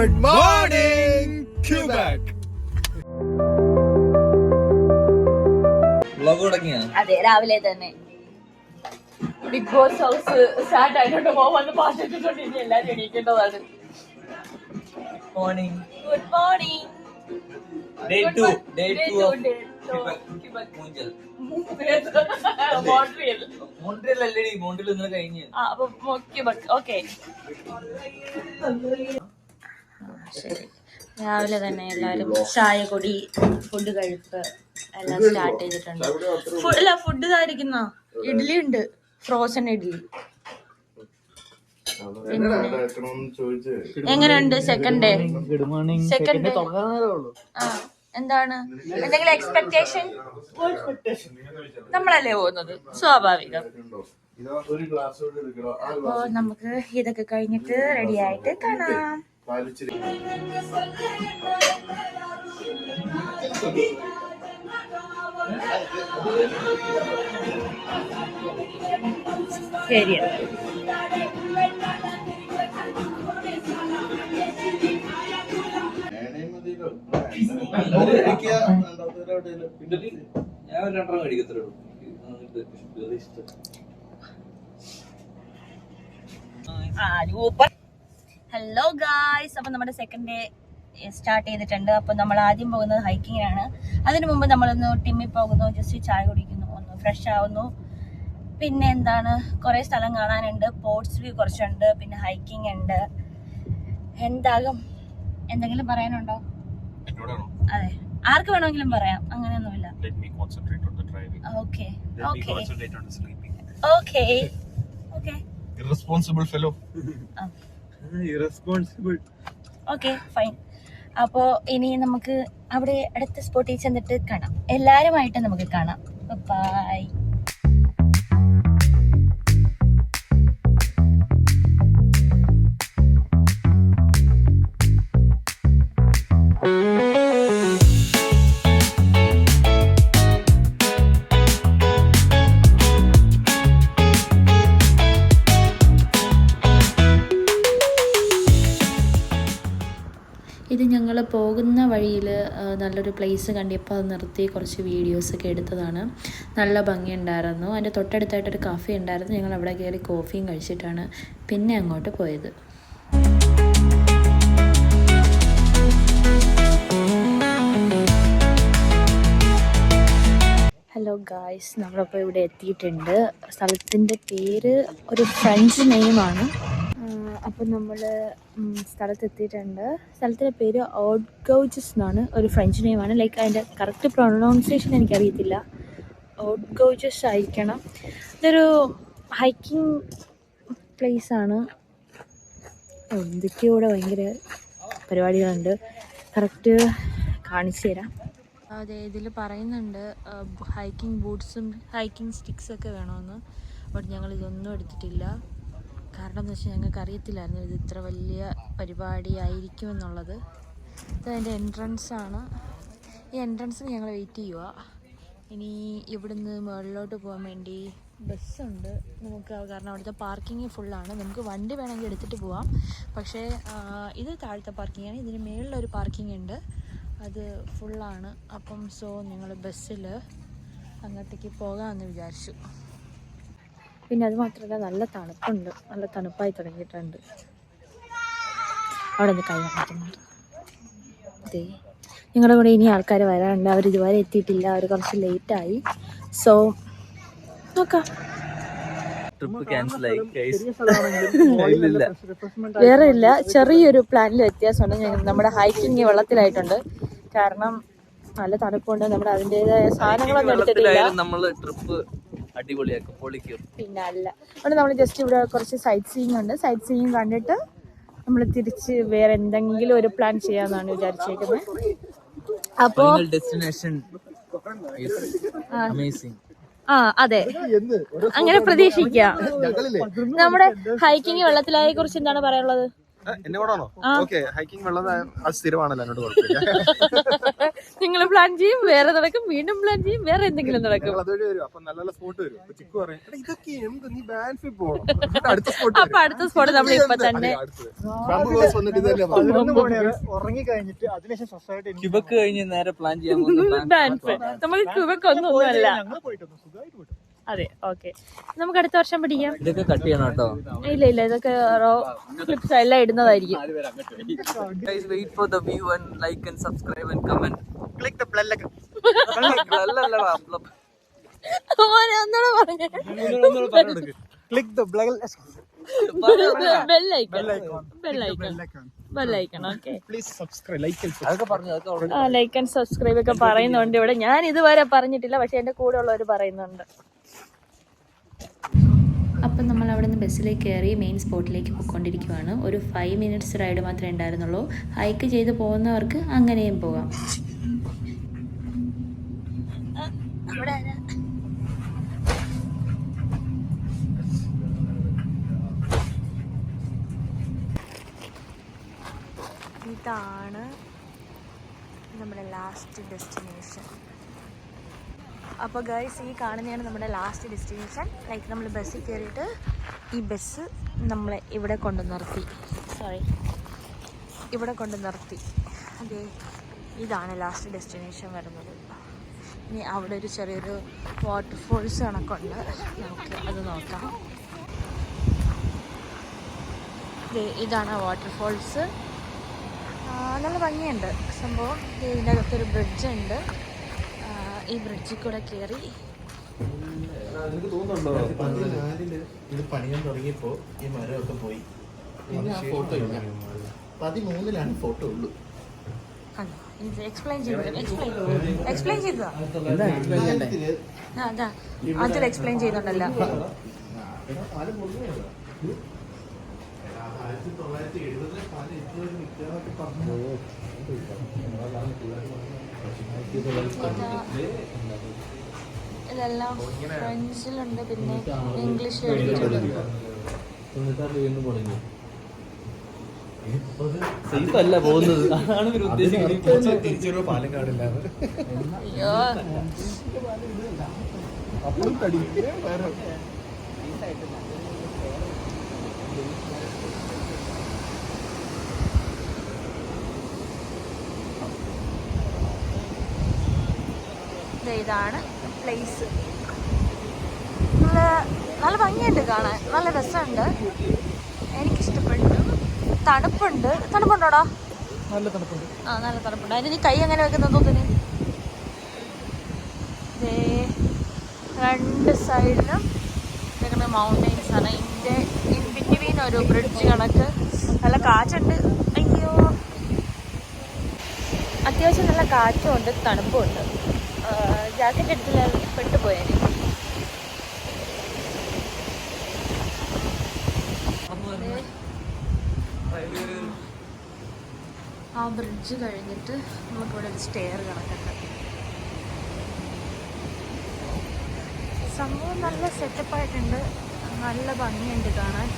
Good morning, Quebec. Vlog തുടങ്ങിയാ? അതെ രാവിലെ തന്നെ. ബിഗ് ബോസ് ഹൗസ് സ്റ്റാർട്ട് ആയിട്ടുണ്ട് പോവാന്ന് പാട്ടിട്ടുണ്ട് ഇനി എല്ലാരും എണീക്കേണ്ടതാണ്. Morning good morning day two day two മൂഞ്ചൽ Montreal അല്ലേ മോൺട്രിയൽ ഇന്നലെ കഴിഞ്ഞ്. ഓക്കെ ശരി. രാവിലെ തന്നെ എല്ലാവരും ചായ കൊടി ഫുഡ് കഴിപ്പ് എല്ലാം സ്റ്റാർട്ട് ചെയ്തിട്ടുണ്ട്. ഫുഡ് അല്ല ഫുഡ് ഇതായിരിക്കുന്ന? ഇഡ്ഡലി ഉണ്ട് ഫ്രോസൺ ഇഡ്ഡലി. എങ്ങനെയുണ്ട് second day good morning second day ഉള്ളൂ ആ എന്താണ്? എന്തെങ്കിലും എക്സ്പെക്ടേഷൻ നമ്മളല്ലേ പോകുന്നത്? സ്വാഭാവികം. അപ്പോ നമുക്ക് ഇതൊക്കെ കഴിഞ്ഞിട്ട് റെഡി ആയിട്ട് കാണാം. ശരി. ഞാൻ രണ്ടെണ്ണം കഴിക്കത്തേ ഉള്ളൂ എനിക്ക് ഇഷ്ടം ഹലോ ഗായ്സ് അപ്പൊ നമ്മുടെ സെക്കൻഡ് ഡേ സ്റ്റാർട്ട് ചെയ്തിട്ടുണ്ട്. അപ്പൊ നമ്മൾ ആദ്യം പോകുന്നത് ഹൈക്കിങ്ങിനാണ് അതിനു മുമ്പ് നമ്മളൊന്ന് ടിമ്മി പോകുന്നു. ജസ്റ്റ് ചായ കുടിക്കുന്നു. ഒന്ന് ഫ്രഷ് ആവുന്നു. പിന്നെ എന്താണ്? കുറേ സ്ഥലം കാണാനുണ്ട്. പോർട്സ് വ്യൂ കുറച്ചുണ്ട്. പിന്നെ ഹൈക്കിംഗ് ഉണ്ട്. എന്താകും? എന്തെങ്കിലും പറയാനുണ്ടോ? അതെ. ആർക്ക് വേണമെങ്കിലും പറയാം. അങ്ങനെയൊന്നുമില്ല. Okay okay. Okay okay Irresponsible fellow. Okay fine അപ്പോൾ ഇനി നമുക്ക് അവിടെ അടുത്ത സ്പോട്ടിൽ ചെന്നിട്ട് കാണാം. എല്ലാവരുമായിട്ട് നമുക്ക് കാണാം. ബൈ നല്ലൊരു പ്ലേസ് കണ്ടിപ്പോൾ അത് നിർത്തി കുറച്ച് വീഡിയോസൊക്കെ എടുത്തതാണ്. നല്ല ഭംഗിയുണ്ടായിരുന്നു. അതിന്റെ തൊട്ടടുത്തായിട്ടൊരു കാഫേ ഉണ്ടായിരുന്നു. ഞങ്ങൾ അവിടെ കയറി കോഫിയും കഴിച്ചിട്ടാണ് പിന്നെ അങ്ങോട്ട് പോയത്. ഹലോ ഗായ്സ് നമ്മളിപ്പോൾ ഇവിടെ എത്തിയിട്ടുണ്ട്. സ്ഥലത്തിന്റെ പേര് ഒരു ഫ്രഞ്ച് നെയിമാണ് അപ്പോൾ നമ്മൾ സ്ഥലത്ത് എത്തിയിട്ടുണ്ട് സ്ഥലത്തിന്റെ പേര് ഔട്ട് ഗൗജസ് എന്നാണ്. ഒരു ഫ്രഞ്ച് നെയിമാണ് ലൈക്ക് അതിന്റെ കറക്റ്റ് പ്രൊണൗൺസിയേഷൻ എനിക്കറിയത്തില്ല. ഔട്ട് ഗൗജസ് ആയിരിക്കണം. ഇതൊരു ഹൈക്കിംഗ് പ്ലേസാണ് എന്തൊക്കെയോ ഇവിടെ ഭയങ്കര പരിപാടികളുണ്ട്. കറക്റ്റ് കാണിച്ചു തരാം. അതെ ഇതിൽ പറയുന്നുണ്ട് ഹൈക്കിംഗ് ബൂട്ട്സും ഹൈക്കിംഗ് സ്റ്റിക്സൊക്കെ വേണമെന്ന് ബട്ട് ഞങ്ങൾ ഇതൊന്നും എടുത്തിട്ടില്ല. കാരണം എന്ന് വെച്ചാൽ ഞങ്ങൾക്ക് അറിയത്തില്ലായിരുന്നു ഇത് ഇത്ര വലിയ പരിപാടിയായിരിക്കും എന്നുള്ളത് ഇത് അതിന്റെ എൻട്രൻസ് ആണ്. ഈ എൻട്രൻസിന് ഞങ്ങൾ വെയിറ്റ് ചെയ്യുക ഇനി ഇവിടുന്ന് മുകളിലോട്ട് പോകാൻ വേണ്ടി ബസ്സുണ്ട്. നമുക്ക് കാരണം അവിടുത്തെ പാർക്കിംഗ് ഫുള്ളാണ് നമുക്ക് വണ്ടി വേണമെങ്കിൽ എടുത്തിട്ട് പോവാം. പക്ഷേ ഇത് താഴത്തെ ആണ്. ഇതിന് മേളിലൊരു പാർക്കിംഗ് ഉണ്ട്. അത് ഫുള്ളാണ് അപ്പം സോ ഞങ്ങൾ ബസ്സിൽ അങ്ങോട്ടേക്ക് പോകാമെന്ന് വിചാരിച്ചു. പിന്നെ അത് മാത്രമല്ല നല്ല തണുപ്പുണ്ട്. നല്ല തണുപ്പായി തുടങ്ങിയിട്ടുണ്ട്. അവിടെ നിന്ന് കഴിയാൻ പറ്റുന്നുണ്ട് അതെ ഞങ്ങളുടെ കൂടെ ഇനി ആൾക്കാർ വരാനുണ്ട് അവർ ഇതുവരെ എത്തിയിട്ടില്ല. അവർ കുറച്ച് ലേറ്റായി സോ നോക്കാം. ട്രിപ്പ് വേറെ ഇല്ല. ചെറിയൊരു പ്ലാനിൽ വ്യത്യാസമുണ്ട്. ഞങ്ങൾ നമ്മുടെ ഹൈക്കിങ് വെള്ളത്തിലായിട്ടുണ്ട്. കാരണം നല്ല തണുപ്പുണ്ട്. നമ്മുടെ അതിന്റെതായ സാധനങ്ങളൊന്നും എടുത്തിട്ടില്ല. നമ്മൾ ട്രിപ്പ് അടിപൊളിയാക്കും പൊളിക്കും. പിന്നെ അല്ല. അവിടെ നമ്മൾ ജസ്റ്റ് ഇവിടെ കുറച്ച് സൈറ്റ് സീയിങ് ഉണ്ട്. സൈറ്റ് സീയിങ് കണ്ടിട്ട് നമ്മൾ തിരിച്ച് വേറെ എന്തെങ്കിലും ഒരു പ്ലാൻ ചെയ്യാന്നാണ് വിചാരിച്ചേക്കുന്നത് അപ്പോ ഡെസ്റ്റിനേഷൻ അമേസിംഗ് ആ അതെ. അങ്ങനെ പ്രതീക്ഷിക്കാം. നമ്മുടെ ഹൈക്കിങ് വെള്ളത്തിലായെ കുറിച്ച് എന്താണ് പറയാനുള്ളത്? എന്നെ കൂടാണോ. ഓക്കെ ഹൈക്കിംഗ് വെള്ളം അത് സ്ഥിരമാണല്ലോ എന്നോട് കുഴപ്പമില്ല. നിങ്ങൾ പ്ലാൻ ചെയ്യും വേറെ നടക്കും വീണ്ടും പ്ലാൻ ചെയ്യും വേറെ എന്തെങ്കിലും നടക്കും. അതുവഴി വരും. അപ്പൊ നല്ല നല്ല സ്പോട്ട് വരും. അപ്പൊ ചിക്കു പറയും "എടാ, ഇതൊക്കെ എന്ത്? നീ ബാൻഫിൽ പോകണം അടുത്ത സ്പോട്ട് അപ്പൊ അടുത്ത സ്പോട്ട് നമ്മൾ ഇപ്പൊ തന്നെ വന്നിട്ട് പറഞ്ഞു. പതിനൊന്ന് ഉറങ്ങി കഴിഞ്ഞിട്ട് അതിനുശേഷം ക്യൂബക്ക് കഴിഞ്ഞ് നേരെ പ്ലാൻ ചെയ്യാൻ പോകുന്ന ഡാൻസ് നമുക്ക് ക്യൂബക്കൊന്നും ഒന്നുമല്ല. ഞങ്ങൾ പോയിട്ടൊന്നും സുഖമായിട്ട് പോയിട്ടു അതെ ഓക്കെ നമുക്ക് അടുത്ത വർഷം പഠിക്കാം. ഇതൊക്കെ കട്ട് ചെയ്യണം കേട്ടോ. ഇല്ല ഇല്ല ഇതൊക്കെ റോ ക്ലിപ്സ് എല്ലാം ഇടുന്നതായിരിക്കും. Wait for the like and subscribe and. Click the അല്ലല്ലടാ. മോനെ ഒന്നുകൂടെ പറഞ്ഞേ. Click the bell bell icon bell icon bell icon okay please subscribe like അതൊക്കെ പറഞ്ഞു അതൊക്കെ already- ആ ലൈക്ക് ആൻഡ് സബ്സ്ക്രൈബ് ഒക്കെ പറയുന്നുണ്ട് ഇവിടെ. ഞാൻ ഇതുവരെ പറഞ്ഞിട്ടില്ല പക്ഷെ എന്റെ കൂടെ ഉള്ളവർ പറയുന്നുണ്ട്. അപ്പം നമ്മൾ അവിടെ നിന്ന് ബസ്സിലേക്ക് കയറി മെയിൻ സ്പോട്ടിലേക്ക് പോയിക്കൊണ്ടിരിക്കുകയാണ് ഒരു ഫൈവ് മിനിറ്റ്സ് റൈഡ് മാത്രമേ ഉണ്ടായിരുന്നുള്ളൂ. ഹൈക്ക് ചെയ്ത് പോകുന്നവർക്ക് അങ്ങനെയും പോകാം. ഇതാണ് നമ്മുടെ ലാസ്റ്റ് ഡെസ്റ്റിനേഷൻ അപ്പോൾ ഗേൾസ് ഈ കാണുന്നതാണ് നമ്മുടെ ലാസ്റ്റ് ഡെസ്റ്റിനേഷൻ ലൈക്ക് നമ്മൾ ബസ്സിൽ കയറിയിട്ട് ഈ ബസ് നമ്മളെ ഇവിടെ കൊണ്ട് നിർത്തി. സോറി ഇവിടെ കൊണ്ട് നിർത്തി. അതെ ഇതാണ് ലാസ്റ്റ് ഡെസ്റ്റിനേഷൻ വരുന്നത്. ഇനി അവിടെ ഒരു ചെറിയൊരു വാട്ടർഫോൾസ് കണക്കുണ്ട്. നമുക്ക് അത് നോക്കാം. ഇതാണ് വാട്ടർഫോൾസ് നല്ല ഭംഗിയുണ്ട്. സംഭവം. ഇതിന്റെ അകത്തൊരു ബ്രിഡ്ജ് ഉണ്ട്. ആ, ഈ ബ്രിഡ്ജിൽ കൂടെ കയറി പതിനാലിൽ ഇത് പണിയാൻ തുടങ്ങിയപ്പോ ഈ മരമൊക്കെ പോയി. ഫോട്ടോ ഇല്ല. പതിമൂന്നിലാണ് ഫോട്ടോ ഉള്ളൂ. കണ്ടോ? ഇത് എക്സ്പ്ലെയിൻ ചെയ്തു? എക്സ്പ്ലെയിൻ ആ, അതാ. അതിൽ എക്സ്പ്ലെയിൻ ചെയ്യുന്നുണ്ടല്ലോ ആയിരത്തി തൊള്ളായിരത്തി എഴുപതിലെ പല ഇപ്പോഴും നിൽക്കാന്നൊക്കെ പറഞ്ഞു. ഇതെല്ലാം ഫ്രഞ്ചിലുണ്ട് പിന്നെ ഇംഗ്ലീഷിൽ Safe അല്ല പോകുന്നത്. അതാണ് ഇവർ ഉദ്ദേശിക്കുന്നത്. തിരിച്ചൊരു പാലക്കാടില്ലാതെ അയ്യോ. അപ്പോഴും ഇതാണ് പ്ലേസ് നല്ല നല്ല ഭംഗിയുണ്ട് കാണാൻ. നല്ല രസമുണ്ട്. എനിക്കിഷ്ടപ്പെട്ടു. തണുപ്പുണ്ട്. തണുപ്പുണ്ടോടാ? നല്ല തണുപ്പുണ്ട്. ആ നല്ല തണുപ്പുണ്ട്. അതിന് നീ കൈ എങ്ങനെ വെക്കുന്നത് തോന്നിന് രണ്ട് സൈഡിലും ഇങ്ങനെ മൗണ്ടെയ്ൻസ് ആണ്. ഇതിന്റെ ഇൻ ബിറ്റ്വീൻ ഒരു ബ്രിഡ്ജ് കണക്ക്. നല്ല കാറ്റുണ്ട്. അയ്യോ. അത്യാവശ്യം നല്ല കാറ്റും ഉണ്ട് തണുപ്പും ഉണ്ട് ജാക്കറ്റ് എടുത്തില്ല പെട്ടുപോയേനെ. ആ ബ്രിഡ്ജ് കഴിഞ്ഞിട്ട് നമുക്കിവിടെ സ്റ്റെയർ കിടക്കട്ടെ. സംഭവം നല്ല സെറ്റപ്പ് ആയിട്ടുണ്ട്. നല്ല ഭംഗിയുണ്ട് കാണാൻ.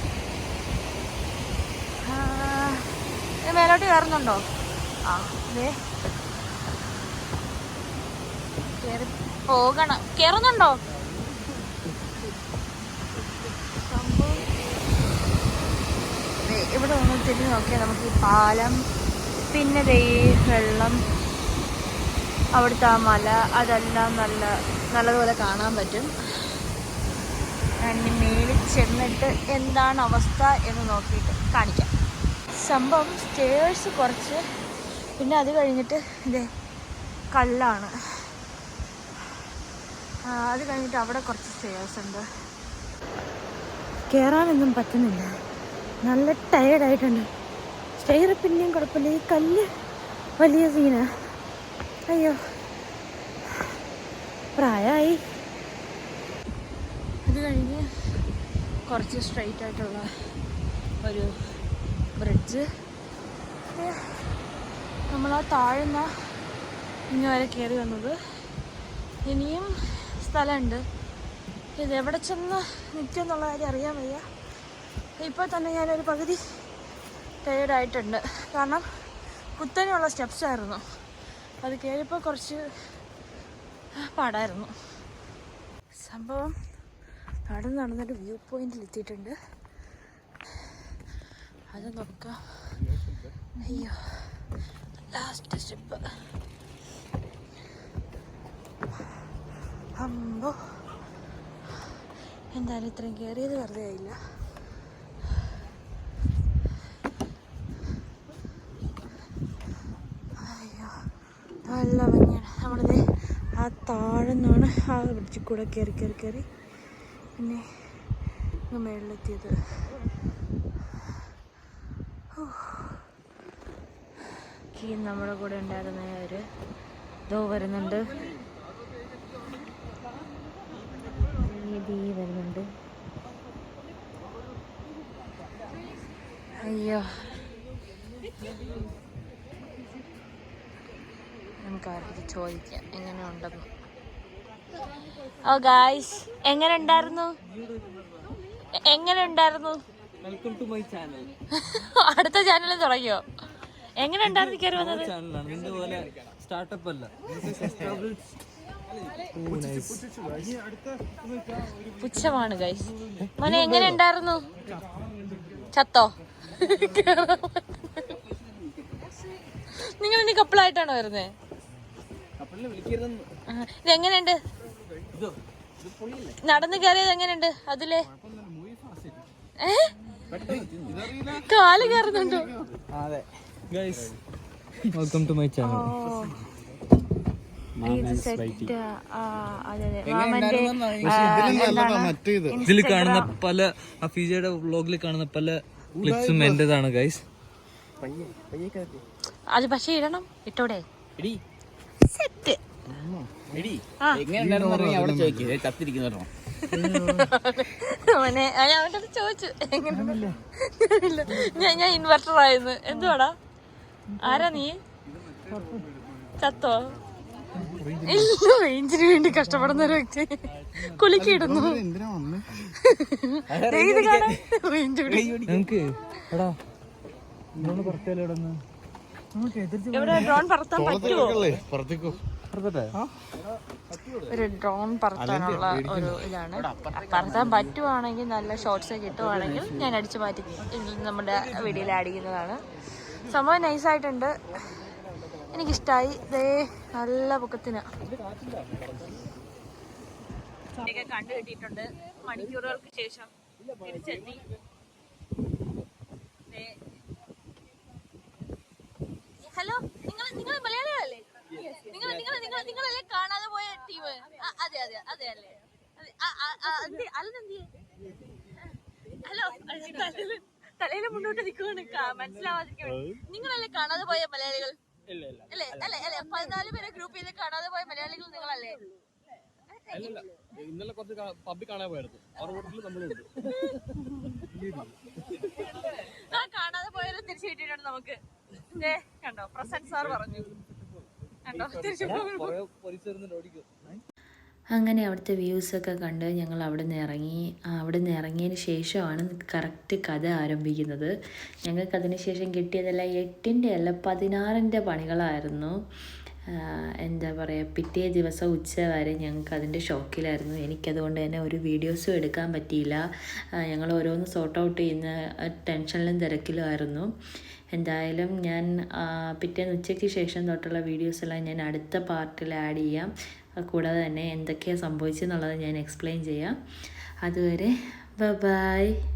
മേലോട്ട് കയറുന്നുണ്ടോ? ആ കേറി പോകണം. കേറുന്നുണ്ടോ? ഇവിടെ ഒന്ന് തിരിഞ്ഞ് നോക്കിയാൽ നമുക്ക് ഈ പാലം പിന്നെ ദേ വെള്ളം അവിടുത്തെ ആ മല അതെല്ലാം നല്ല നല്ലതുപോലെ കാണാൻ പറ്റും. അതിന് മേളിൽ ചെന്നിട്ട് എന്താണ് അവസ്ഥ എന്ന് നോക്കിയിട്ട് കാണിക്കാം. സംഭവം സ്റ്റേഴ്സ് കുറച്ച് പിന്നെ അത് കഴിഞ്ഞിട്ട് ഇതേ കല്ലാണ്. അത് കഴിഞ്ഞിട്ട് അവിടെ കുറച്ച് സ്റ്റേഴ്സ് ഉണ്ട്. കയറാനൊന്നും പറ്റുന്നില്ല. നല്ല ടയേർഡായിട്ടുണ്ട് സ്റ്റെയർ പിന്നെയും കുഴപ്പമില്ല. ഈ കല്ല് വലിയ സീനാ അയ്യോ. പ്രായമായി അത് കഴിഞ്ഞ് കുറച്ച് സ്ട്രൈറ്റ് ആയിട്ടുള്ള ഒരു ബ്രിഡ്ജ് നമ്മൾ ആ താഴ്ന്ന ഇങ്ങനെ വരെ കയറി വന്നത്. ഇനിയും സ്ഥലമുണ്ട്. ഇത് എവിടെ ചെന്ന് നിൽക്കും എന്നുള്ള കാര്യം അറിയാൻ വയ്യ. ഇപ്പോൾ തന്നെ ഞാനൊരു പകുതി ടയേർഡായിട്ടുണ്ട് കാരണം കുത്തനെയുള്ള സ്റ്റെപ്സ് ആയിരുന്നു. അത് കയറിയപ്പോൾ കുറച്ച് പാടായിരുന്നു. സംഭവം നടന്ന് നടന്നൊരു വ്യൂ പോയിന്റിൽ എത്തിയിട്ടുണ്ട്. അത് നോക്കാം. അയ്യോ ലാസ്റ്റ് സ്റ്റെപ്പ് അമ്പോ എന്തായാലും ഇത്രയും കയറിയത് വെറുതെ ആയില്ല. അയ്യോ നല്ല ഭംഗിയാണ്. നമ്മളിത് ആ താഴെ നിന്നാണ് ആ ബ്രിഡ്ജിൽ കൂടെ കയറി കയറി കയറി പിന്നെ മേളിലെത്തിയത്. നമ്മുടെ കൂടെ ഉണ്ടായിരുന്ന ഒരു ഇതോ വരുന്നുണ്ട്. ദീ വരുന്നുണ്ട്. അയ്യോ. നമുക്ക് അവർക്ക് ചോദിക്കാം എങ്ങനെ ഉണ്ടെന്ന് ഓ ഗായ്സ് എങ്ങനെ ഉണ്ടായിരുന്നു എങ്ങനെ ഉണ്ടായിരുന്നു വെൽക്കം ടു മൈ ചാനൽ അടുത്ത ചാനൽ തുടങ്ങിയോ? എങ്ങനെ ഉണ്ടായിരുന്നു കയറി വന്നത്? സ്റ്റാർട്ടപ്പ് അല്ല. പുച്ഛമാണ് ഗൈസ് മോനെ എങ്ങനെ ഉണ്ടായിരുന്നു? ചത്തോ? നിങ്ങൾ ഇനി കപ്പിളായിട്ടാണോ വരുന്നേ? ആ, ഇതെങ്ങനെയുണ്ട് നടന്നു കയറിയത് എങ്ങനെയുണ്ട് അതിലെ? കാൽ കയറുന്നുണ്ടോ? വെൽക്കം ടു മൈ ചാനൽ ഇത് സെറ്റ് ആ അതെ അതെ മാമന്റെ മറ്റേത് ഇതിൽ കാണുന്ന പല ഹഫീജയുടെ വ്ളോഗിൽ കാണുന്ന പല ക്ലിപ്സും എന്റേതാണ് ഗൈസ് അത് പക്ഷേ ഇടണം. ഇട്ടോടെ. സെറ്റ് അവനെ അവന്റെ ചോദിച്ചു. എങ്ങനെ ഞാൻ ഇൻവെർട്ടർ ആയിരുന്നു. എന്തുവാടാ? ആരാ നീ? ചത്തോ? ഇല്ല റേഞ്ചിന് വേണ്ടി കഷ്ടപ്പെടുന്ന ഒരു വ്യക്തി കുലുക്കിയിടുന്നു. റേഞ്ച് ഡ്രോൺ പറത്താൻ പറ്റുമോ പുറത്തേക്കോ ഒരു ഡ്രോൺ പറത്താനുള്ള ഒരു ഇതാണ്. പറത്താൻ പറ്റുവാണെങ്കിൽ നല്ല ഷോർട്സ് കിട്ടുവാണെങ്കിൽ ഞാൻ അടിച്ചു മാറ്റി. നമ്മുടെ വീഡിയോയിൽ ആഡ് ചെയ്യുന്നതാണ്. സംഭവം നൈസായിട്ടുണ്ട് എനിക്കിഷ്ടമായി ദേ നല്ല പൊക്കത്തിന്. കണ്ടു കിട്ടിയിട്ടുണ്ട്. മണിക്കൂറുകൾക്ക് ശേഷം തിരിച്ചെത്തി. ഹലോ നിങ്ങൾ നിങ്ങൾ മലയാളികളല്ലേ? നിങ്ങൾ നിങ്ങൾ നിങ്ങൾ നിങ്ങളല്ലേ കാണാതെ പോയ ടീം? അതെ അതെ അതെ അല്ലേ? ചെയ്യും? ഹലോ തലയിൽ മുന്നോട്ട് നിൽക്കുവാണ് വേണ്ടി. നിങ്ങളല്ലേ കാണാതെ പോയ മലയാളികൾ? അല്ലേ അല്ലേ. അല്ലേ പതിനാല് പേരെ ഗ്രൂപ്പ് ചെയ്ത് കാണാതെ പോയ മലയാളികൾ നിങ്ങളല്ലേ? ഇന്നലെ കുറച്ച് പബ്ബി കാണാൻ പോയായിരുന്നു. അവരുടെ വീട്ടിൽ നമ്മളുണ്ട് ആ കാണാതെ പോയാലും തിരിച്ചു കിട്ടിയിട്ടുണ്ട് നമുക്ക്. ദേ, കണ്ടോ പ്രസന്റ് സാർ പറഞ്ഞു. കണ്ടോ തിരിച്ചു പോകും പോലീസ് ഓടിക്കും. അങ്ങനെ അവിടുത്തെ വ്യൂസൊക്കെ കണ്ട് ഞങ്ങൾ അവിടെ നിന്ന് ഇറങ്ങി അവിടെ നിന്ന് ഇറങ്ങിയതിന് ശേഷമാണ് കറക്റ്റ് കഥ ആരംഭിക്കുന്നത്. ഞങ്ങൾക്ക് അതിന് ശേഷം കിട്ടിയതെല്ലാം എട്ടിന്റെ അല്ല പതിനാറിന്റെ പണികളായിരുന്നു. എന്താ പറയുക പിറ്റേ ദിവസം ഉച്ച വരെ ഞങ്ങൾക്ക് അതിന്റെ ഷോക്കിലായിരുന്നു. എനിക്കതുകൊണ്ട് തന്നെ ഒരു വീഡിയോസും എടുക്കാൻ പറ്റിയില്ല. ഞങ്ങൾ ഓരോന്ന് സോർട്ട് ഔട്ട് ചെയ്യുന്ന ടെൻഷനിലും തിരക്കിലും ആയിരുന്നു. എന്തായാലും ഞാൻ പിറ്റേന്ന് ഉച്ചയ്ക്ക് ശേഷം തൊട്ടുള്ള വീഡിയോസ് എല്ലാം ഞാൻ അടുത്ത പാർട്ടിൽ ആഡ് ചെയ്യാം. കൂടാതെ തന്നെ എന്തൊക്കെയാണ് സംഭവിച്ചതെന്നുള്ളത് ഞാൻ എക്സ്പ്ലെയിൻ ചെയ്യാം. അതുവരെ ബ ബായ്